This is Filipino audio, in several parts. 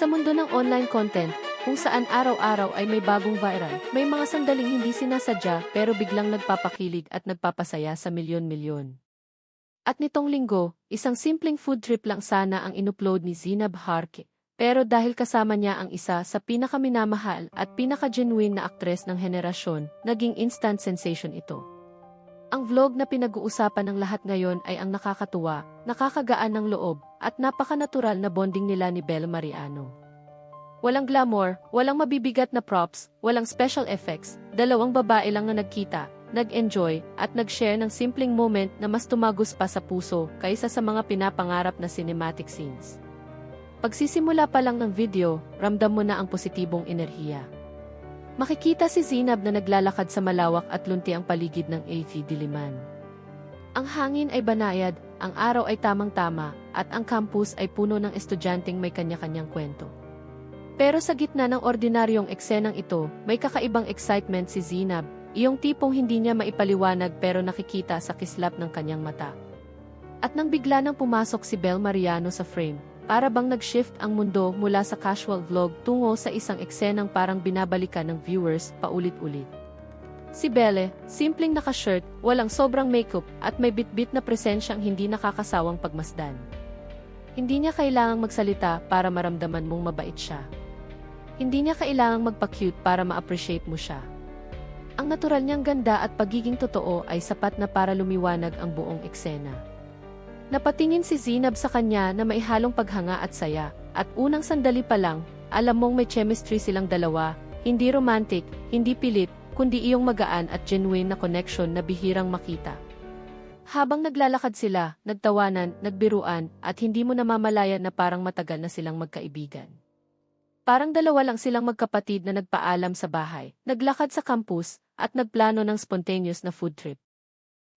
Sa mundo ng online content, kung saan araw-araw ay may bagong viral, may mga sandaling hindi sinasadya pero biglang nagpapakilig at nagpapasaya sa milyon-milyon. At nitong linggo, isang simpleng food trip lang sana ang inupload ni Zinab Harke. Pero dahil kasama niya ang isa sa pinakaminamahal at pinaka-genuine na aktres ng henerasyon, naging instant sensation ito. Ang vlog na pinag-uusapan ng lahat ngayon ay ang nakakatuwa, nakakagaan ng loob, at napaka-natural na bonding nila ni Belle Mariano. Walang glamour, walang mabibigat na props, walang special effects, dalawang babae lang na nagkita, nag-enjoy, at nag-share ng simpleng moment na mas tumagos pa sa puso kaysa sa mga pinapangarap na cinematic scenes. Pagsisimula pa lang ng video, ramdam mo na ang positibong enerhiya. Makikita si Zinab na naglalakad sa malawak at lunti ang paligid ng AV Diliman. Ang hangin ay banayad, ang araw ay tamang-tama, at ang campus ay puno ng estudyanteng may kanya-kanyang kwento. Pero sa gitna ng ordinaryong eksenang ito, may kakaibang excitement si Zinab, iyong tipong hindi niya maipaliwanag pero nakikita sa kislap ng kanyang mata. At nang bigla nang pumasok si Bel Mariano sa frame, para bang nag-shift ang mundo mula sa casual vlog tungo sa isang eksenang parang binabalikan ng viewers paulit-ulit. Si Belle, simpleng naka-shirt, walang sobrang makeup, at may bitbit na presensyang hindi nakakasawang pagmasdan. Hindi niya kailangang magsalita para maramdaman mong mabait siya. Hindi niya kailangang magpa-cute para ma-appreciate mo siya. Ang natural niyang ganda at pagiging totoo ay sapat na para lumiwanag ang buong eksena. Napatingin si Zinab sa kanya na may halong paghanga at saya, at unang sandali pa lang, alam mong may chemistry silang dalawa, hindi romantic, hindi pilit, kundi iyong magaan at genuine na connection na bihirang makita. Habang naglalakad sila, nagtawanan, nagbiruan, at hindi mo namamalayan na parang matagal na silang magkaibigan. Parang dalawa lang silang magkapatid na nagpaalam sa bahay, naglakad sa campus, at nagplano ng spontaneous na food trip.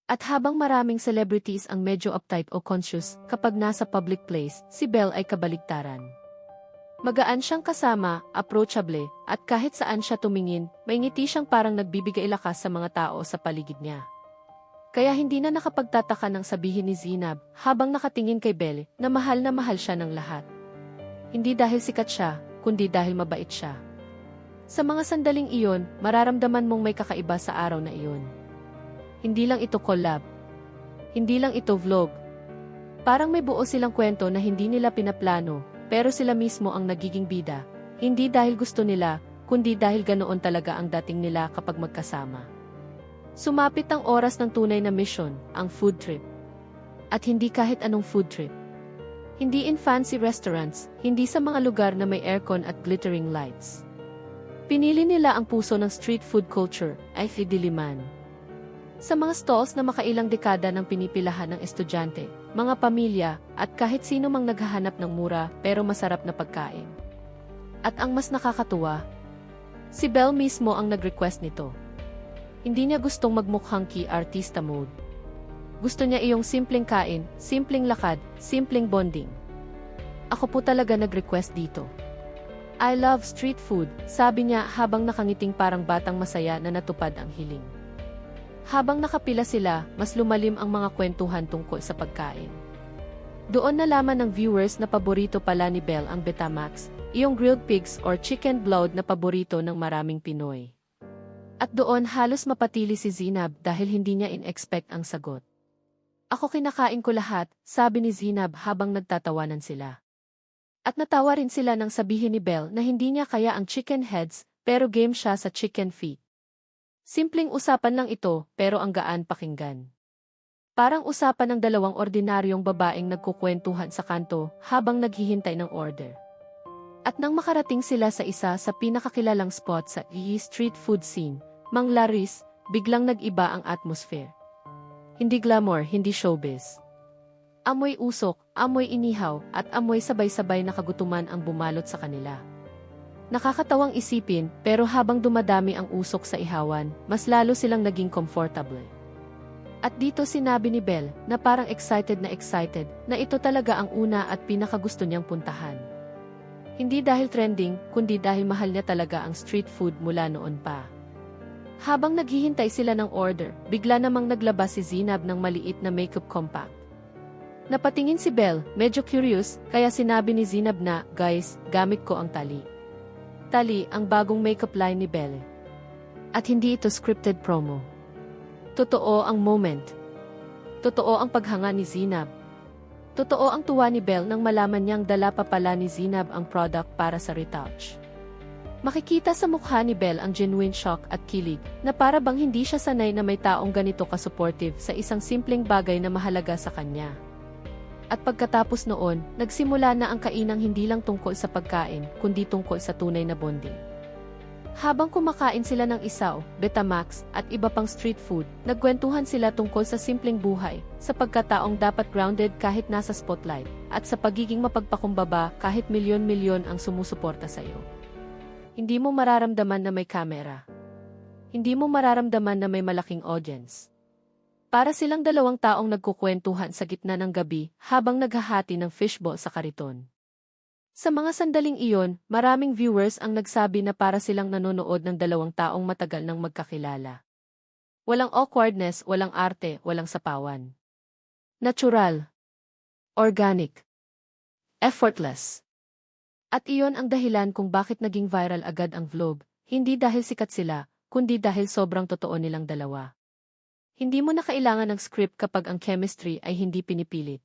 At habang maraming celebrities ang medyo uptight o conscious kapag nasa public place, si Belle ay kabaligtaran. Magaan siyang kasama, approachable, at kahit saan siya tumingin, may ngiti siyang parang nagbibigay lakas sa mga tao sa paligid niya. Kaya hindi na nakapagtataka ng sabihin ni Zinab habang nakatingin kay Belle na mahal na mahal siya ng lahat. Hindi dahil sikat siya, kundi dahil mabait siya. Sa mga sandaling iyon, mararamdaman mong may kakaiba sa araw na iyon. Hindi lang ito collab. Hindi lang ito vlog. Parang may buo silang kwento na hindi nila pinaplano, pero sila mismo ang nagiging bida. Hindi dahil gusto nila, kundi dahil ganoon talaga ang dating nila kapag magkasama. Sumapit ang oras ng tunay na mission, ang food trip. At hindi kahit anong food trip. Hindi in fancy restaurants, hindi sa mga lugar na may aircon at glittering lights. Pinili nila ang puso ng street food culture, ay Fidiliman. Sa mga stalls na makailang dekada ng pinipilahan ng estudyante, mga pamilya, at kahit sino mang naghahanap ng mura pero masarap na pagkain. At ang mas nakakatuwa, si Belle mismo ang nag-request nito. Hindi niya gustong magmukhang key artista mode. Gusto niya iyong simpleng kain, simpleng lakad, simpleng bonding. Ako po talaga nag-request dito. I love street food, sabi niya habang nakangiting parang batang masaya na natupad ang hiling. Habang nakapila sila, mas lumalim ang mga kwentuhan tungkol sa pagkain. Doon nalaman ng viewers na paborito pala ni Belle ang Betamax, iyong grilled pigs or chicken blood na paborito ng maraming Pinoy. At doon halos mapatili si Zinab dahil hindi niya in-expect ang sagot. Ako kinakain ko lahat, sabi ni Zinab habang nagtatawanan sila. At natawa rin sila nang sabihin ni Belle na hindi niya kaya ang chicken heads, pero game siya sa chicken feet. Simpleng usapan lang ito, pero ang gaan pakinggan. Parang usapan ng dalawang ordinaryong babaeng nagkukwentuhan sa kanto habang naghihintay ng order. At nang makarating sila sa isa sa pinakakilalang spot sa E street food scene, Mang Laris, biglang nag-iba ang atmosphere. Hindi glamour, hindi showbiz. Amoy usok, amoy inihaw, at amoy sabay-sabay na kagutuman ang bumalot sa kanila. Nakakatawang isipin, pero habang dumadami ang usok sa ihawan, mas lalo silang naging comfortable. At dito sinabi ni Belle na parang excited na excited na ito talaga ang una at pinakagusto niyang puntahan. Hindi dahil trending, kundi dahil mahal niya talaga ang street food mula noon pa. Habang naghihintay sila ng order, bigla namang naglabas si Zinab ng maliit na makeup compact. Napatingin si Belle, medyo curious, kaya sinabi ni Zinab na, Guys, gamit ko ang tali. Tali ang bagong makeup line ni Belle. At hindi ito scripted promo. Totoo ang moment. Totoo ang paghanga ni Zinab. Totoo ang tuwa ni Belle nang malaman niyang dala pa pala ni Zinab ang product para sa retouch. Makikita sa mukha ni Belle ang genuine shock at kilig, na para bang hindi siya sanay na may taong ganito ka-supportive sa isang simpleng bagay na mahalaga sa kanya. At pagkatapos noon, nagsimula na ang kainang hindi lang tungkol sa pagkain, kundi tungkol sa tunay na bonding. Habang kumakain sila ng isaw, Betamax, at iba pang street food, nagkwentuhan sila tungkol sa simpleng buhay, sa pagkataong dapat grounded kahit nasa spotlight, at sa pagiging mapagpakumbaba kahit milyon-milyon ang sumusuporta sa iyo. Hindi mo mararamdaman na may kamera. Hindi mo mararamdaman na may malaking audience. Para silang dalawang taong nagkukwentuhan sa gitna ng gabi habang naghahati ng fishball sa kariton. Sa mga sandaling iyon, maraming viewers ang nagsabi na para silang nanonood ng dalawang taong matagal nang magkakilala. Walang awkwardness, walang arte, walang sapawan. Natural. Organic. Effortless. At iyon ang dahilan kung bakit naging viral agad ang vlog, hindi dahil sikat sila, kundi dahil sobrang totoo nilang dalawa. Hindi mo na kailangan ng script kapag ang chemistry ay hindi pinipilit.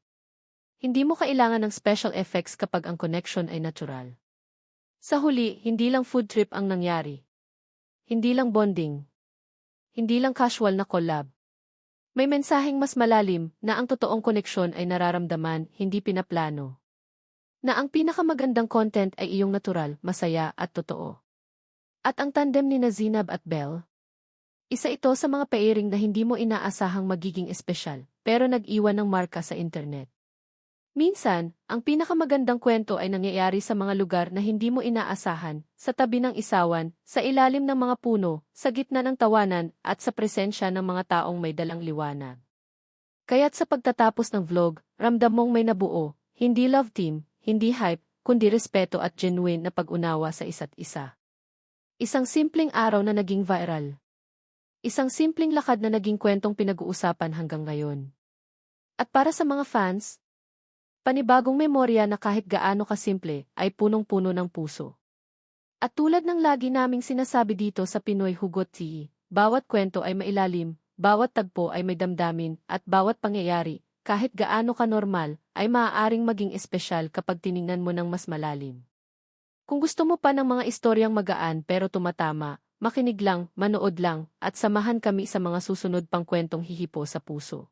Hindi mo kailangan ng special effects kapag ang connection ay natural. Sa huli, hindi lang food trip ang nangyari. Hindi lang bonding. Hindi lang casual na collab. May mensaheng mas malalim na ang totoong koneksyon ay nararamdaman, hindi pinaplano na ang pinakamagandang content ay iyong natural, masaya at totoo. At ang tandem ni Nazinab at Belle? Isa ito sa mga pairing na hindi mo inaasahang magiging espesyal, pero nag-iwan ng marka sa internet. Minsan, ang pinakamagandang kwento ay nangyayari sa mga lugar na hindi mo inaasahan, sa tabi ng isawan, sa ilalim ng mga puno, sa gitna ng tawanan, at sa presensya ng mga taong may dalang liwanag. Kaya't sa pagtatapos ng vlog, ramdam mong may nabuo, hindi love team, hindi hype, kundi respeto at genuine na pag-unawa sa isa't isa. Isang simpleng araw na naging viral. Isang simpleng lakad na naging kwentong pinag-uusapan hanggang ngayon. At para sa mga fans, panibagong memorya na kahit gaano kasimple ay punong-puno ng puso. At tulad ng lagi naming sinasabi dito sa Pinoy Hugot TV, bawat kwento ay mailalim, bawat tagpo ay may damdamin, at bawat pangyayari, kahit gaano ka normal, ay maaaring maging espesyal kapag tiningnan mo ng mas malalim. Kung gusto mo pa ng mga istoryang magaan pero tumatama, makinig lang, manood lang, at samahan kami sa mga susunod pang kwentong hihipo sa puso.